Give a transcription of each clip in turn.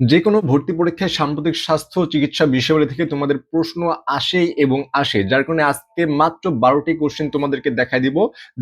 যে কোনো ভর্তি পরীক্ষায় সাম্প্রতিক স্বাস্থ্য চিকিৎসা বিষয়াবলী থেকে তোমাদের প্রশ্ন আসেই এবং আসে, যার কারণে আজকে মাত্র বারোটি কোশ্চেন তোমাদেরকে দেখাই দিব।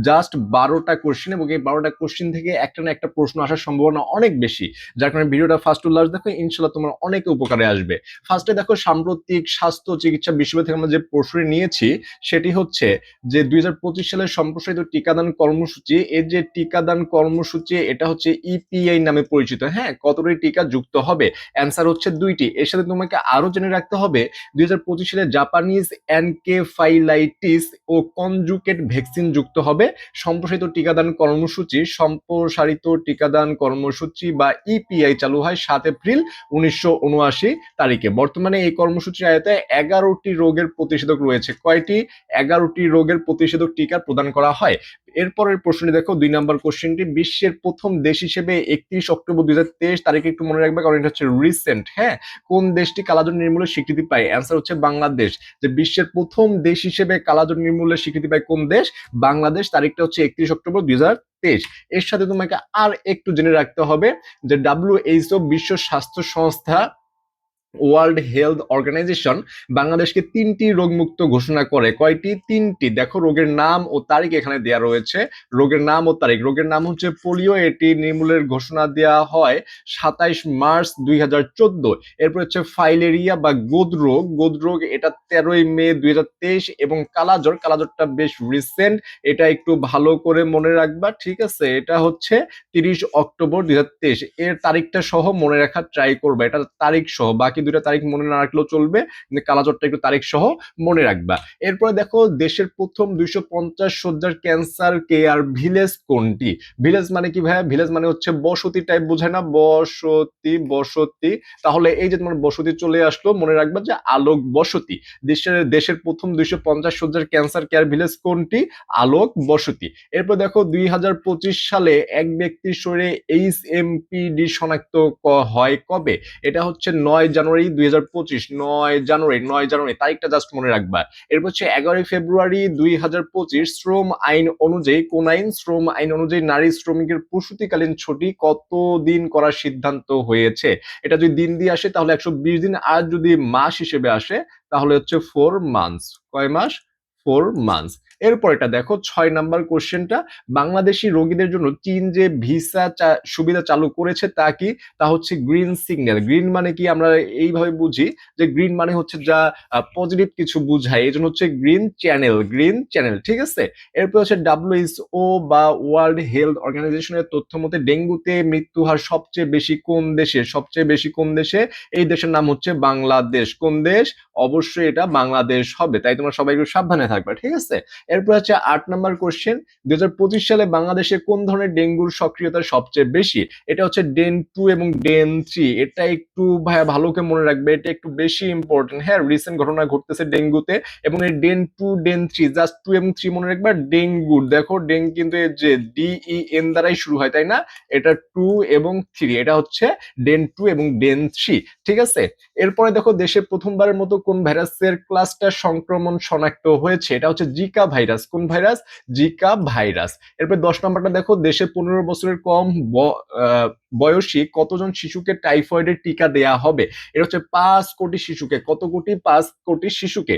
জাস্ট বারোটা কোশ্চেন এবং এই বারোটা কোশ্চেন থেকে একটা না একটা প্রশ্ন আসার সম্ভাবনা অনেক বেশি, যার কারণে ভিডিওটা ফার্স্ট টু লাস্ট দেখো, ইনশাল্লাহ তোমার অনেক উপকারে আসবে। ফার্স্টে দেখো, সাম্প্রতিক স্বাস্থ্য চিকিৎসা বিষয়বলী থেকে আমরা যে প্রশ্ন নিয়েছি, সেটি হচ্ছে যে দুই হাজার পঁচিশ সালের সম্প্রসারিত টিকাদান কর্মসূচি এর যে টিকাদান কর্মসূচি, এটা হচ্ছে ইপিআই নামে পরিচিত। হ্যাঁ কতটি টিকা যুক্ত হবে? অ্যান্সার হচ্ছে দুইটি। এর সাথে তোমাকে আরও জেনে রাখতে হবে, দুই সালে জাপানিজ অ্যানকেফাইলাইটিস ও কনজুকেট ভ্যাকসিন যুক্ত হবে। সম্প্রসারিত টিকাদান কর্মসূচি, সম্প্রসারিত টিকাদান কর্মসূচি বা ইপিআই চালু হয় সাত এপ্রিল উনিশশো উনআশি তারিখে। বর্তমানে এই কর্মসূচির আয়তায় এগারোটি রোগের প্রতিষেধক রয়েছে। কয়টি? এগারোটি রোগের প্রতিষেধক টিকা প্রদান করা হয়। এরপরের প্রশ্নটি দেখো, দুই নম্বর কোশ্চেনটি বিশ্বের প্রথম দেশ হিসেবে একত্রিশ অক্টোবর দু হাজার তেইশ তারিখে একটু মনে রাখবে, কারণ এটা হচ্ছে রিসেন্ট হ্যাঁ? কোন দেশটি কালাজন নির্মূলের স্বীকৃতি পায়? অ্যান্সার হচ্ছে বাংলাদেশ। যে বিশ্বের প্রথম দেশ হিসেবে কালাজন নির্মূলের স্বীকৃতি পায় কোন দেশ? বাংলাদেশ, তারিখটা হচ্ছে একত্রিশ অক্টোবর দুই হাজার তেইশ। এর সাথে তোমাকে আর একটু জেনে রাখতে হবে যে ডাব্লিউএইচও বিশ্ব স্বাস্থ্য সংস্থা ওয়ার্ল্ড হেলথ অর্গানাইজেশন বাংলাদেশকে তিনটি রোগমুক্ত ঘোষণা করে। কয়টি? তিনটি। দেখো রোগের নাম ও তারিখ এখানে দেওয়া রয়েছে। রোগের নাম ও তারিখ। রোগের নাম হচ্ছে পোলিও। এটি নির্মূলের ঘোষণা দেওয়া হয় সাতাইশ মার্চ দুই হাজার চোদ্দ। এরপর হচ্ছে ফাইলেরিয়া বা গোদরোগ। গোদরোগ এটা তেরোই মে দুই হাজার তেইশ এবং কালাজ্বর। কালাজ্বরটা বেশ রিসেন্ট এটা একটু ভালো করে মনে রাখবা, ঠিক আছে? এটা হচ্ছে তিরিশ অক্টোবর দুই হাজার তেইশ। এর তারিখটা সহ মনে রাখার ট্রাই করবে। এটা তারিখ সহ। বাকি দুইটা তারিখ মনে না রাখলেও চলবে কালাচরটা একটু তারিখ সহ মনে রাখবা। এরপরে দেখো, দেশের প্রথম দুইশো পঞ্চাশ সজ্জার ক্যান্সার কেয়ার ভিলেজ কোনটি? ভিলেজ মানে কি ভাইয়া? ভিলেজ মানে হচ্ছে বসতি টাইপ বোঝায় না? বসতি বসতি। তাহলে এই যে তোমার বসতি চলে আসলো, মনে রাখবা যে আলোক বসতি। দেশের দেশের প্রথম দুইশো পঞ্চাশ সজ্জার ক্যান্সার কেয়ার ভিলেজ কোনটি? আলোক বসতি। এরপর দেখো দুই হাজার পঁচিশ সালে এক ব্যক্তির শরীরে এইচ এমপিডি শনাক্ত হয় কবে? এটা হচ্ছে নয় জানুয়ারি জানুয়ারি দুই হাজার পঁচিশ, নয় জানুয়ারি নয় জানুয়ারি, তারিখটা জাস্ট মনে রাখবা। এরপর হচ্ছে এগারোই ফেব্রুয়ারি দুই হাজার পঁচিশ, শ্রম আইন অনুযায়ী, কোন আইন? শ্রম আইন অনুযায়ী নারী শ্রমিকের প্রসূতিকালীন ছুটি কত দিন করার সিদ্ধান্ত হয়েছে? এটা যদি দিন দিয়ে আসে, তাহলে একশো বিশ দিন। আর যদি মাস হিসেবে আসে, তাহলে হচ্ছে ফোর মান্থস কয় মাস? ফোর মান্থস এরপর এটা দেখো, ছয় নাম্বার কোশ্চেনটা, বাংলাদেশি রোগীদের জন্য চীন যে ভিসা সুবিধা চালু করেছে তা কি? তা হচ্ছে গ্রিন সিগন্যাল। গ্রিন মানে কি? আমরা এইভাবে বুঝি যে গ্রিন মানে হচ্ছে যা পজিটিভ কিছু বুঝায়। এই জন্য হচ্ছে গ্রিন চ্যানেল গ্রিন চ্যানেল, ঠিক আছে? এরপর হচ্ছে ডাব্লিউএইচও বা ওয়ার্ল্ড হেলথ অর্গানাইজেশনের তথ্য মতে ডেঙ্গুতে মৃত্যু হার সবচেয়ে বেশি কোন দেশে? সবচেয়ে বেশি কোন দেশে? এই দেশের নাম হচ্ছে বাংলাদেশ। কোন দেশ? অবশ্যই এটা বাংলাদেশ হবে। তাই তোমরা সবাই একটু সাবধানে থাকবে, ঠিক আছে? এরপর হচ্ছে আট নম্বর কোশ্চেন দুই হাজার পঁচিশ সালে বাংলাদেশে কোন ধরনের ডেঙ্গুর সক্রিয়তা সবচেয়ে বেশি? এটা হচ্ছে ডেন টু এবং ডেন থ্রি। এটা একটু ভাইয়া ভালো করে মনে রাখবে, এটা একটু বেশি ইম্পর্টেন্ট হ্যাঁ রিসেন্ট ঘটনা ঘটতেছে ডেঙ্গুতে এবং এই DEN two, DEN three just two এবং থ্রি মনে রাখবে ডেঙ্গু। দেখো ডেং কিন্তু যে ডিই এন দ্বারাই শুরু হয়, তাই না? এটা টু এবং থ্রি, এটা হচ্ছে ডেন টু এবং ডেন থ্রি, ঠিক আছে? এরপরে দেখো, দেশে প্রথমবারের মতো কোন ভাইরাসের ক্লাস্টার সংক্রমণ শনাক্ত হয়েছে? এটা হচ্ছে জিকা ভাইরাস। কোন ভাইরাস? Zika virus. এরপর দশ নম্বরটা দেখো, দেশে পনেরো বছরের কম বয়সী কতজন শিশুকে টাইফয়েডের টিকা দেয়া হবে? এটা হচ্ছে পাঁচ কোটি শিশুকে। কত কোটি? পাঁচ কোটি শিশুকে।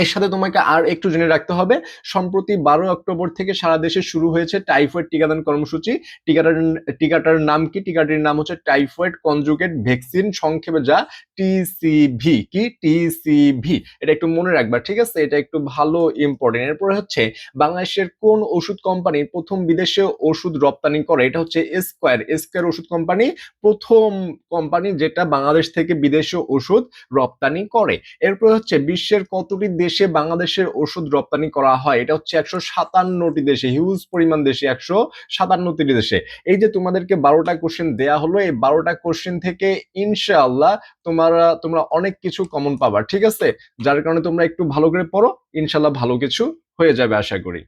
এর সাথে তোমাকে আর একটু জেনে রাখতে হবে, সম্প্রতি বারো অক্টোবর থেকে সারা দেশে শুরু হয়েছে টাইফয়েড টিকাদান কর্মসূচি। টিকাটার টিকাটার নাম কি? টিকাটির নাম হচ্ছে টাইফয়েড কনজুগেট ভ্যাকসিন সংক্ষেপে যা টিসিভি কি? টিসিভি এটা একটু মনে রাখবা, ঠিক আছে? এটা একটু ভালো ইম্পর্টেন্ট এরপরে হচ্ছে বাংলাদেশের কোন ওষুধ কোম্পানি প্রথম বিদেশে ওষুধ রপ্তানি করে? এটা হচ্ছে স্কোয়ার স্কোয়ার ওষুধ কোম্পানি প্রথম কোম্পানি যেটা বাংলাদেশ থেকে বিদেশে ওষুধ রপ্তানি করে। এরপরে হচ্ছে বিশ্বের কতটি দেশে বাংলাদেশের ওষুধ রপ্তানি করা হয়। এটা হচ্ছে একশো সাতান্নটি দেশে হিউজ পরিমাণ দেশে, একশো সাতান্নটি দেশে। এই যে তোমাদেরকে বারোটা কোশ্চেন দেয়া হলো, এই বারোটা কোশ্চেন থেকে ইনশাআল্লাহ তোমরা তোমরা অনেক কিছু কমন পাবা, ঠিক আছে? যার কারণে তোমরা একটু ভালো করে পড়ো ইনশাল্লাহ ভালো কিছু হয়ে যাবে, আশা করি।